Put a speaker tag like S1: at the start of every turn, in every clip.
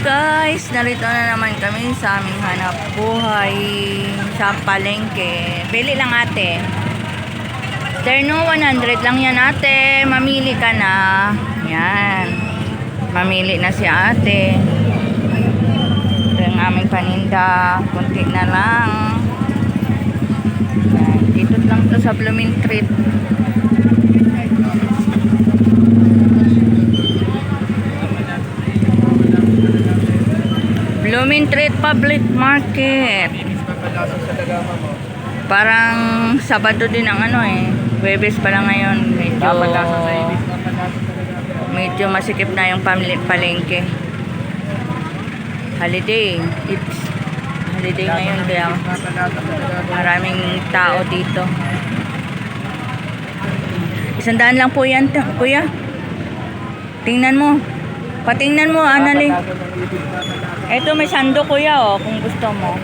S1: guys, narito na naman kami sa aming hanap buhay sa palengke. Bili lang ate. Terno 100 lang yan ate. Mamili ka na. Yan. Mamili na si ate. Ito yung aming paninda. Kunti na lang. Yan. Dito lang to sa Blooming Treat. Blooming Treat Public Market. Parang Sabado din ang ano eh. Webes pa lang ngayon. Medyo, medyo masikip na yung palengke. Holiday. It's holiday ngayon kaya maraming tao dito. Isang daan lang po yan, kuya. Tingnan mo. Patingnan mo, Anali. Ito may sando kuya oh, kung gusto mo.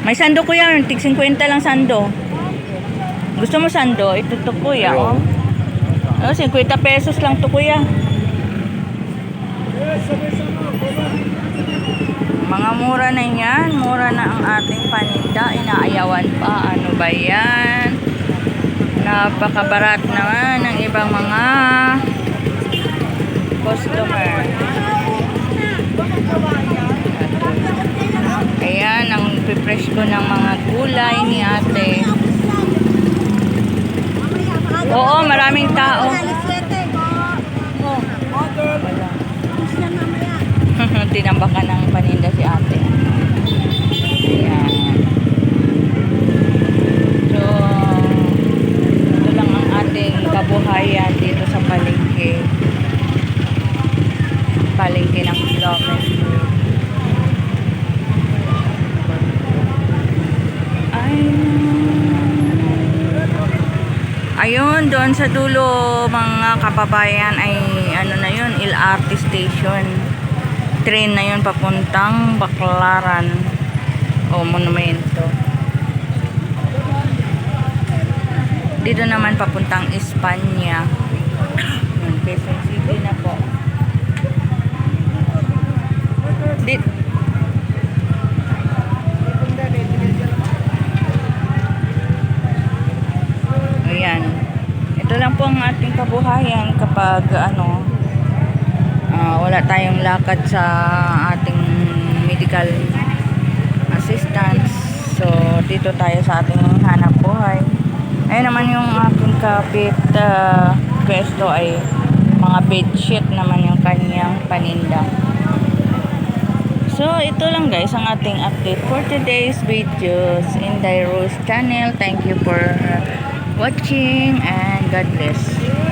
S1: May sando kuya, tig 50 lang sando. Gusto mo sando? Ito to kuya oh. Oh, 50 pesos lang to kuya. Mga mura na yan. Mura na ang ating paninda. Inaayawan pa. Ano ba yan? Napakabarat naman ng ibang mga customer. Ayan, ang pipresh ko ng mga gulay ni ate. Oo, maraming tao. Tinambakan ng paninda si ate. Ayan. Ayun, doon sa dulo mga kapabayan ay ano na yun, LRT station. Train na yun papuntang Baclaran o Monumento. Dito naman papuntang Espanya. Quezon City na po. Ito lang po ang ating kabuhayan kapag ano ah, wala tayong lakad sa ating medical assistance. So, dito tayo sa ating hanap buhay. Ayun naman yung aking kapit uh, pwesto ay mga bedsheet naman yung kanyang paninda. So, ito lang guys ang ating update for today's videos in Rose channel. Thank you for watching and God bless.